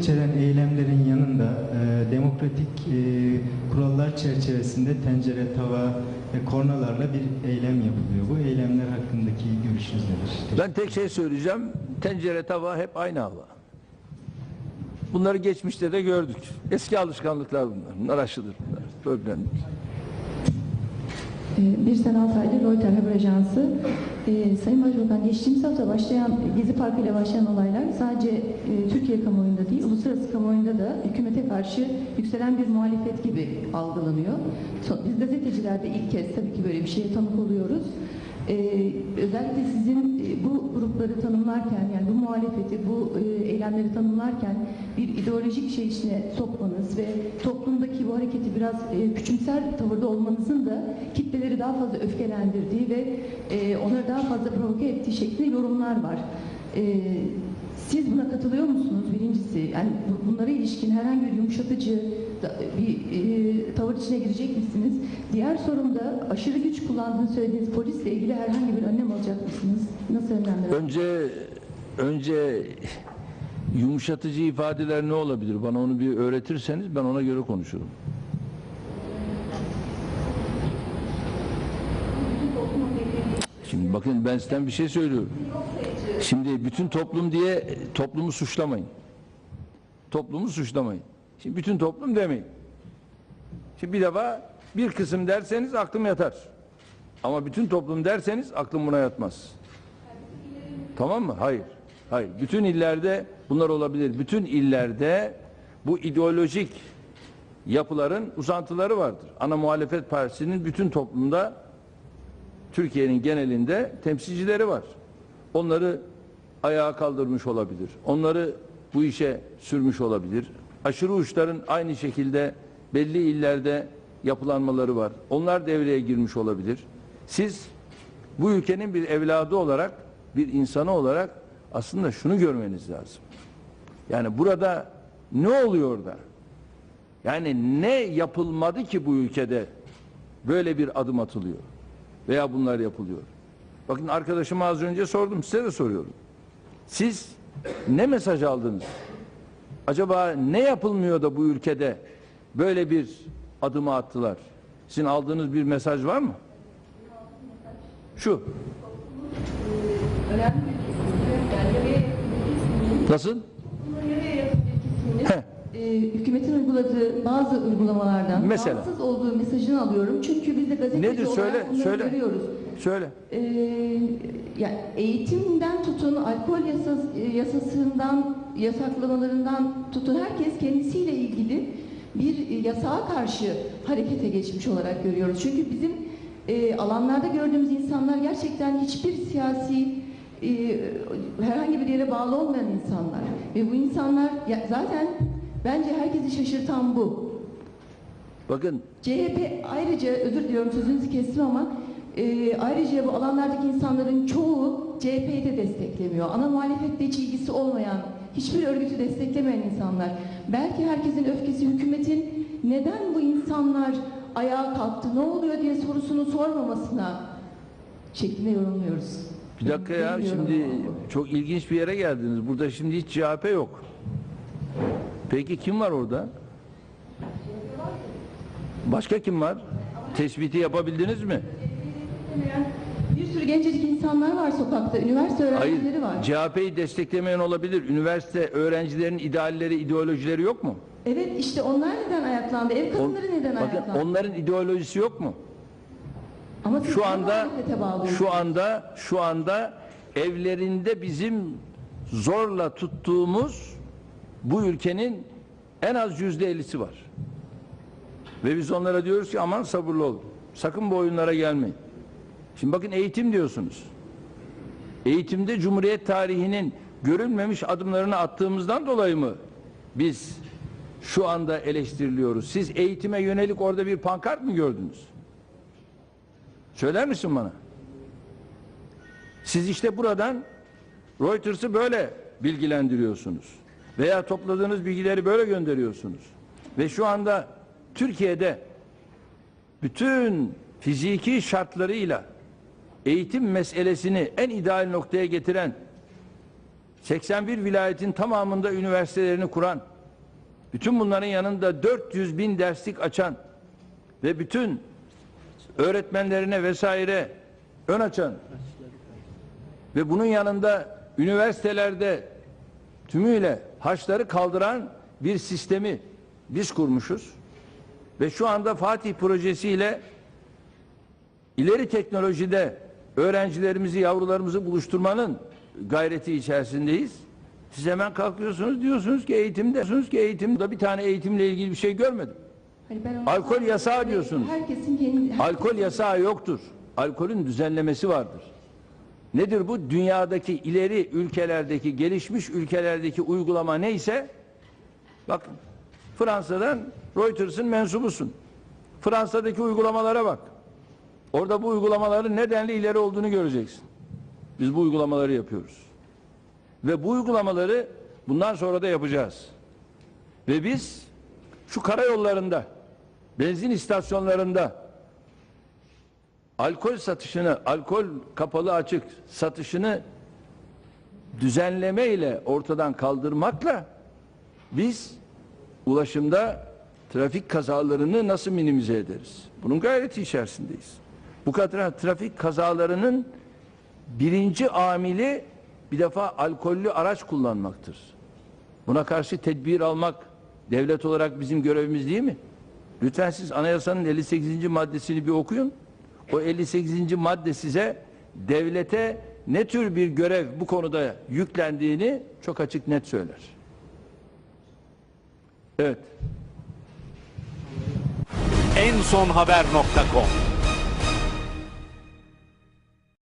içeren eylemlerin yanında e, demokratik e, kurallar çerçevesinde tencere, tava ve kornalarla bir eylem yapılıyor. Bu eylemler hakkındaki görüşünüz nedir? Ben tek şey söyleyeceğim. Tencere tava hep aynı hava. Bunları geçmişte de gördük. Eski alışkanlıklar bunlar. Bunlar aşılır bunlar. Problem. Ee, Bir sene altı aydır Reuters Haber Ajansı e, Sayın Başbakan geçtiğimiz hafta başlayan Gezi Parkı ile başlayan olaylar sadece e, Türkiye kamuoyunda değil uluslararası kamuoyunda da hükümete karşı yükselen bir muhalefet gibi algılanıyor. Biz gazeteciler de ilk kez tabii ki böyle bir şeye tanık oluyoruz. Özellikle sizin e, bu grupları tanımlarken yani bu muhalefeti, bu e, eylemleri tanımlarken bir ideolojik şey içine sokmanız ve toplumdaki bu hareketi biraz e, küçümser tavırda olmanızın da kitleleri daha fazla öfkelendirdiği ve onları daha fazla provoke ettiği şeklinde yorumlar var. Siz buna katılıyor musunuz? Birincisi, yani bu- bunlara ilişkin herhangi bir yumuşatıcı bir tavır içine girecek misiniz? Diğer sorum da aşırı güç kullandığını söylediğiniz polisle ilgili herhangi bir önlem alacak mısınız? Nasıl önlemler? Önce önce yumuşatıcı ifadeler ne olabilir? Bana onu bir öğretirseniz ben ona göre konuşurum. Şimdi bakın ben sizden bir şey söylüyorum. Şimdi bütün toplum diye toplumu suçlamayın. Toplumu suçlamayın. Şimdi bütün toplum demeyin. Şimdi bir defa bir kısım derseniz aklım yatar. Ama bütün toplum derseniz aklım buna yatmaz. Tamam mı? Hayır. Hayır. Bütün illerde bunlar olabilir. Bütün illerde bu ideolojik yapıların uzantıları vardır. Ana muhalefet partisinin bütün toplumda Türkiye'nin genelinde temsilcileri var. Onları ayağa kaldırmış olabilir. Onları bu işe sürmüş olabilir. Aşırı uçların aynı şekilde belli illerde yapılanmaları var. Onlar devreye girmiş olabilir. Siz bu ülkenin bir evladı olarak, bir insanı olarak aslında şunu görmeniz lazım. Yani burada ne oluyor da? Yani ne yapılmadı ki bu ülkede böyle bir adım atılıyor? Veya bunlar yapılıyor. Bakın arkadaşıma az önce sordum, size de soruyorum. Siz ne mesaj aldınız? Acaba ne yapılmıyor da bu ülkede böyle bir adımı attılar? Sizin aldığınız bir mesaj var mı? Şu. Nasıl? Heh. e, hükümetin uyguladığı bazı uygulamalardan Mesela? rahatsız olduğu mesajını alıyorum. Çünkü biz de gazeteci Nedir? olarak Söyle, bunları söyle. görüyoruz. Söyle. Ee, yani eğitimden tutun, alkol yasas, e, yasasından, yasaklamalarından tutun herkes kendisiyle ilgili bir e, yasağa karşı harekete geçmiş olarak görüyoruz. Çünkü bizim e, alanlarda gördüğümüz insanlar gerçekten hiçbir siyasi e, herhangi bir yere bağlı olmayan insanlar. Ve bu insanlar ya, zaten bence herkesi şaşırtan bu. Bakın CHP ayrıca özür diliyorum sözünüzü kestim ama e, ayrıca bu alanlardaki insanların çoğu CHP'yi de desteklemiyor. Ana muhalefetle hiç ilgisi olmayan, hiçbir örgütü desteklemeyen insanlar. Belki herkesin öfkesi hükümetin neden bu insanlar ayağa kalktı, ne oluyor diye sorusunu sormamasına şeklinde yorumluyoruz. bir dakika ya şimdi çok ilginç bir yere geldiniz. Burada şimdi hiç CHP yok. Peki kim var orada? Başka kim var? Tespiti yapabildiniz mi? Sürü gencecik insanlar var sokakta, üniversite öğrencileri var. CHP'yi desteklemeyen olabilir. Üniversite öğrencilerin idealleri, ideolojileri yok mu? Evet işte onlar neden ayaklandı? Ev On- kadınları neden bakın ayaklandı? onların ideolojisi yok mu? Ama siz Şu anda şu anda şu anda evlerinde bizim zorla tuttuğumuz bu ülkenin en az yüzde ellisi var. Ve biz onlara diyoruz ki aman sabırlı olun. Sakın bu oyunlara gelmeyin. Şimdi bakın eğitim diyorsunuz. Eğitimde Cumhuriyet tarihinin görülmemiş adımlarını attığımızdan dolayı mı biz şu anda eleştiriliyoruz? Siz eğitime yönelik orada bir pankart mı gördünüz? Söyler misin bana? Siz işte buradan Reuters'ı böyle bilgilendiriyorsunuz. Veya topladığınız bilgileri böyle gönderiyorsunuz. Ve şu anda Türkiye'de bütün fiziki şartlarıyla eğitim meselesini en ideal noktaya getiren 81 vilayetin tamamında üniversitelerini kuran Bütün bunların yanında 400 bin derslik açan ve bütün öğretmenlerine vesaire ön açan ve bunun yanında üniversitelerde tümüyle haçları kaldıran bir sistemi biz kurmuşuz. Ve şu anda Fatih projesiyle ileri teknolojide öğrencilerimizi, yavrularımızı buluşturmanın gayreti içerisindeyiz. Siz hemen kalkıyorsunuz diyorsunuz ki eğitimde, diyorsunuz ki eğitimde bir tane eğitimle ilgili bir şey görmedim. Hani Alkol yasağı diyorsunuz. Herkesin kendi... Alkol yasağı yoktur. Alkolün düzenlemesi vardır. Nedir bu? Dünyadaki ileri ülkelerdeki, gelişmiş ülkelerdeki uygulama neyse bakın Fransa'dan Reuters'ın mensubusun. Fransa'daki uygulamalara bak. Orada bu uygulamaların nedenli ileri olduğunu göreceksin. Biz bu uygulamaları yapıyoruz. Ve bu uygulamaları bundan sonra da yapacağız. Ve biz şu karayollarında, benzin istasyonlarında alkol satışını, alkol kapalı açık satışını düzenleme ile ortadan kaldırmakla biz ulaşımda trafik kazalarını nasıl minimize ederiz? Bunun gayreti içerisindeyiz. Bu kadar trafik kazalarının birinci amili bir defa alkollü araç kullanmaktır. Buna karşı tedbir almak devlet olarak bizim görevimiz değil mi? Lütfen siz anayasanın 58. maddesini bir okuyun. O 58. madde size devlete ne tür bir görev bu konuda yüklendiğini çok açık net söyler. Evet. en son haber.com